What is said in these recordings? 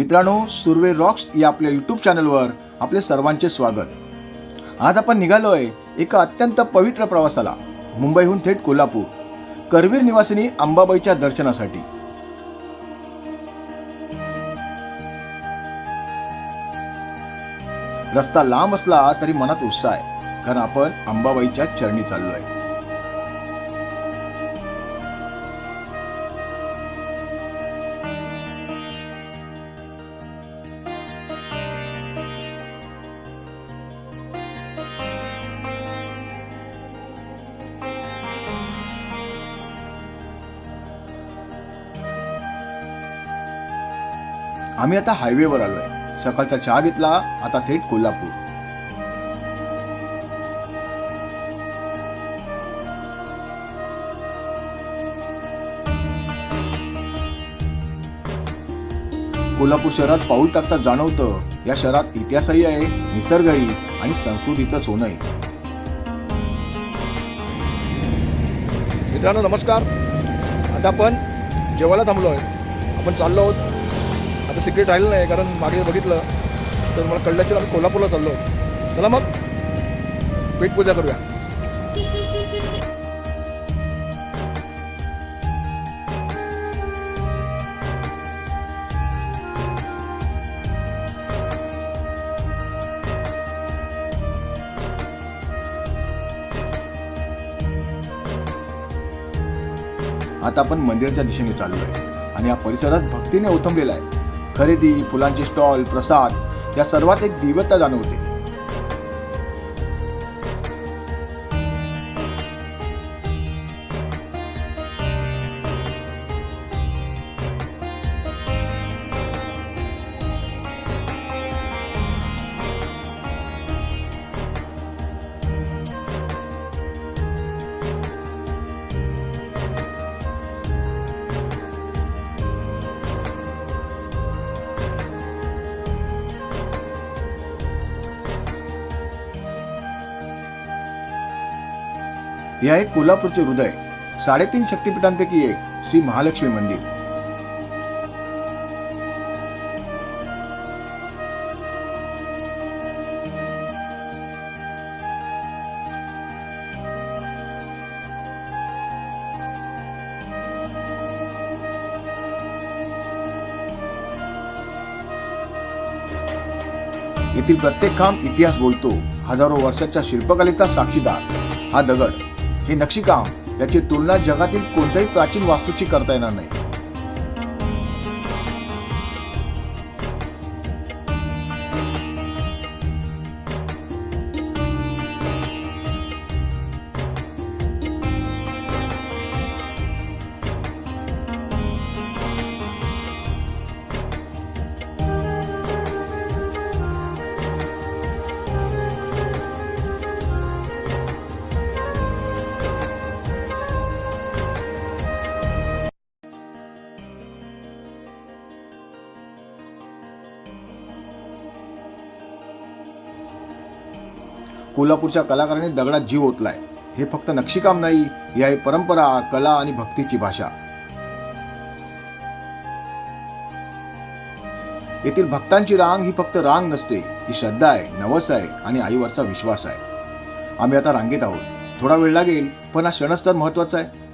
मित्रांनो सुर्वे रॉक्स या आपल्या यूट्यूब चॅनलवर आपले सर्वांचे स्वागत. आज आपण निघालोय एका अत्यंत पवित्र प्रवासाला मुंबईहून थेट कोल्हापूर करवीर निवासिनी अंबाबाईच्या दर्शनासाठी. रस्ता लांब असला तरी मनात उत्साह आहे कारण आपण अंबाबाईच्या चरणी चाललोय. आम्ही आता हायवेवर आलोय. सकाळचा चहा घेतला आता थेट कोल्हापूर. कोल्हापूर शहरात पाऊल टाकता जाणवतं. या शहरात इतिहासही आहे निसर्गही आणि संस्कृतीचं सोनंही. मित्रांनो नमस्कार. आता आपण जेवायला थांबलो आहे. आपण चाललो आहोत आता सिक्रेट राहिलं नाही कारण मागे बघितलं तर मला कळल्याच्या आम्ही कोल्हापूरला चाललो. चला मग. पेट पूजा करूया. आता आपण मंदिराच्या दिशेने चाललो आहे आणि या परिसरात भक्तीने ओथंबलेला आहे. खरेदी फुलांचे स्टॉल प्रसाद या सर्वात एक दिव्यता जाणवते. हे आहे कोल्हापूरचे हृदय साडेतीन शक्तिपीठांपैकी एक श्री महालक्ष्मी मंदिर. येथील प्रत्येक काम इतिहास बोलतो. हजारो वर्षाच्या शिल्पकलेचा साक्षीदार हा दगड. हे नक्षीकाम याची तुलना जगातील कोणत्याही प्राचीन वास्तूची करता येणार नाही. कोल्हापूरच्या कलाकारांनी दगडात जीव ओतलाय. हे फक्त नक्षीकाम नाही ही आहे परंपरा कला आणि भक्तीची भाषा. येथील भक्तांची रांग ही फक्त रांग नसते ही श्रद्धा आहे नवस आहे आणि आईवरचा विश्वास आहे. आम्ही आता रांगेत आहोत. थोडा वेळ लागेल पण हा क्षणच तर महत्त्वाचा आहे.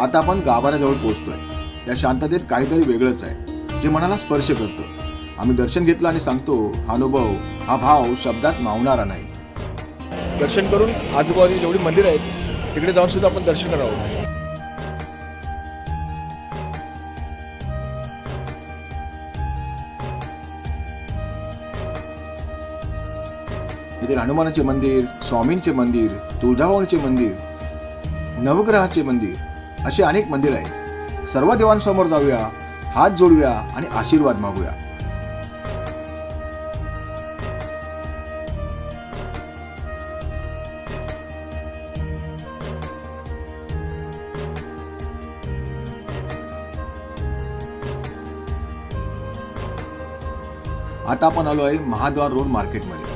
आता आपण गाभाऱ्याजवळ पोहोचतोय. या शांततेत काहीतरी वेगळंच आहे जे मनाला स्पर्श करतं. आम्ही दर्शन घेतलं आणि सांगतो हा अनुभव हा भाव शब्दात मावणारा नाही. दर्शन करून आजूबाजू जेवढी मंदिर आहेत तिकडे जाऊन सुद्धा आपण दर्शन करावं. हनुमानाचे मंदिर स्वामींचे मंदिर तुळजाभवानीचे मंदिर नवग्रहाचे मंदिर असे अनेक मंदिर आहे सर्व देवांसमोर जाऊया हात जोडूया आणि आशीर्वाद मागूया. आता आपण आलो आहे महाद्वार रोड मार्केटमध्ये.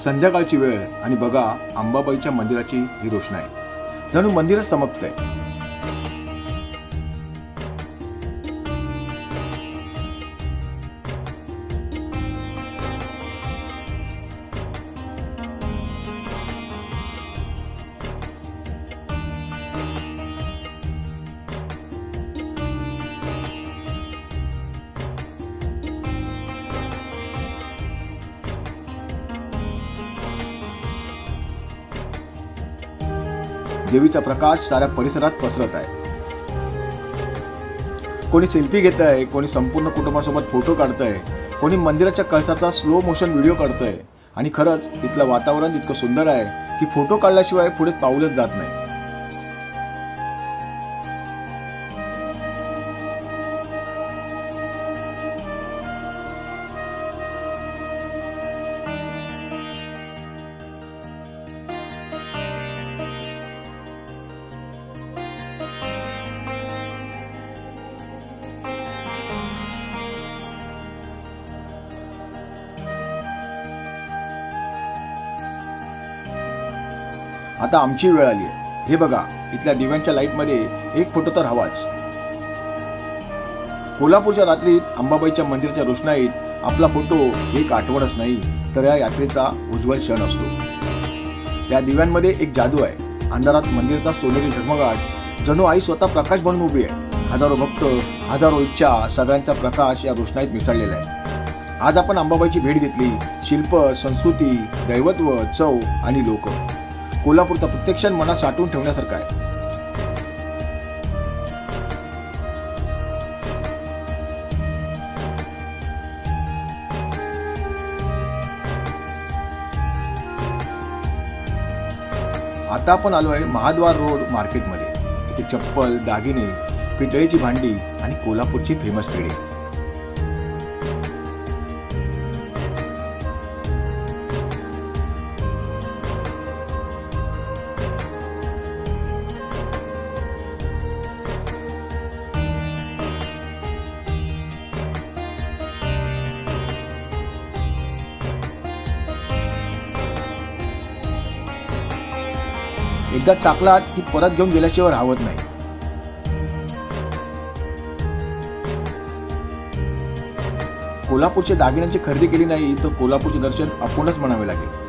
संध्याकाळची वेळ आणि बघा अंबाबाईच्या मंदिराची ही रोषणाई. जणू मंदिरच चमकतंय देवीचा प्रकाश साऱ्या परिसरात पसरत आहे. कोणी सेल्फी घेत आहे कोणी संपूर्ण कुटुंबासोबत फोटो काढतंय कोणी मंदिराच्या कळसाचा स्लो मोशन व्हिडिओ काढतंय. आणि खरंच इथलं वातावरण इतकं सुंदर आहे की फोटो काढल्याशिवाय पुढे पाऊलच जात नाही. आता आमची वेळ आली आहे. हे बघा इथल्या दिव्यांच्या लाईटमध्ये एक फोटो तर हवाच कोल्हापूरच्या रात्रीत अंबाबाईच्या मंदिराच्या रोषणाईत आपला फोटो एक आठवणच नाही तर या यात्रेचा उज्ज्वल क्षण असतो. या दिव्यांमध्ये एक जादू आहे. अंधारात मंदिराचा सोनेरी झगमगाट जणू आई स्वतः प्रकाश बनून उभी आहे. हजारो भक्त हजारो इच्छा सगळ्यांचा प्रकाश या रोषणाईत मिसळलेला आहे. आज आपण अंबाबाईची भेट घेतली. शिल्प संस्कृती दैवत्व चव आणि लोक. कोल्हापूरचा प्रत्यक्ष मनात साठवून ठेवण्यासारखा आहे. आता आपण आलो आहे महाद्वार रोड मार्केटमध्ये. इथे चप्पल दागिने पितळेची भांडी आणि कोल्हापूरची फेमस पेढी एकदा चाकलात की परत घेऊन गेल्याशिवाय राहत नाही. कोल्हापूरच्या दागिन्यांची खरेदी केली नाही तर कोल्हापूरचे दर्शन आपणच म्हणावे लागेल.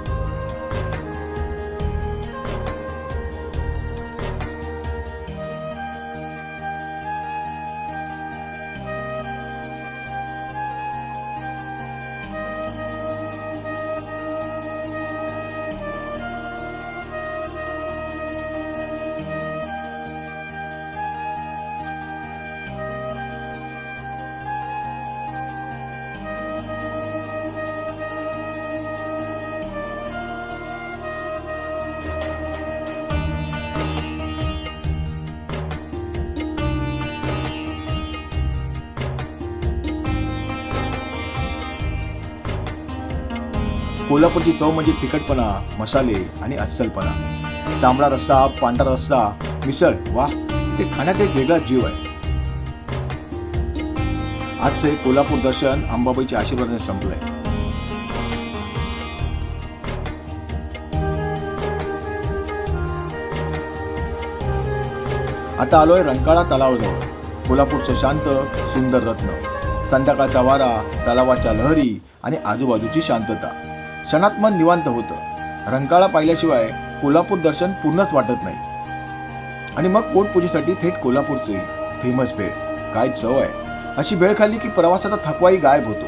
कोल्हापूरची चव म्हणजे तिखटपणा मसाले आणि अस्सलपणा. तांबडा रस्सा पांढरा रस्सा मिसळ वा ते खाण्यात एक वेगळा जीव आहे. आजचे कोल्हापूर दर्शन अंबाबाईच्या आशीर्वादाने संपलंय. आता आलोय रंकाळा तलावाजवळ. कोल्हापूरचं शांत सुंदर रत्न. संध्याकाळचा वारा तलावाच्या लहरी आणि आजूबाजूची शांतता. क्षणात मन निवांत होतं. रंकाळा पाहिल्याशिवाय कोल्हापूर दर्शन पूर्णच वाटत नाही. आणि मग पोटपूजेसाठी थेट कोल्हापूरची फेमस भेळ काय चव आहे. अशी भेळ खाल्ली की प्रवासाचा थकवाही गायब होतो.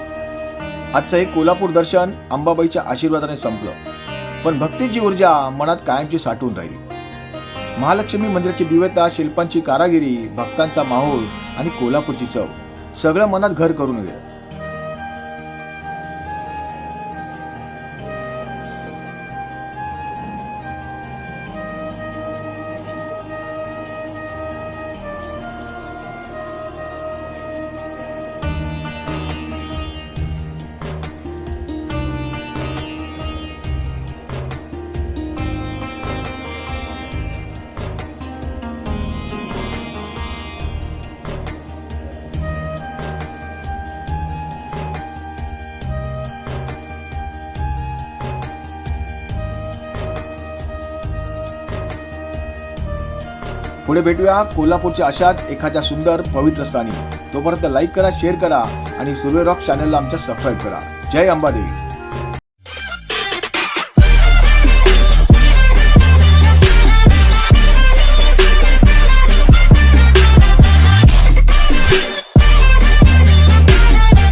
आजचं एक कोल्हापूर दर्शन अंबाबाईच्या आशीर्वादाने संपलं. पण भक्तीची ऊर्जा मनात कायमची साठून राहिली. महालक्ष्मी मंदिराची दिव्यता शिल्पांची कारागिरी भक्तांचा माहोल आणि कोल्हापूरची चव सगळं मनात घर करून गेलं. पुढे भेटूया कोल्हापूरच्या अशाच एखाद्या सुंदर पवित्र स्थानी. तोपर्यंत लाईक करा शेअर करा आणि सुर्वे रॉक चॅनलला आमच्या सबस्क्राईब करा. जय अंबादेवी.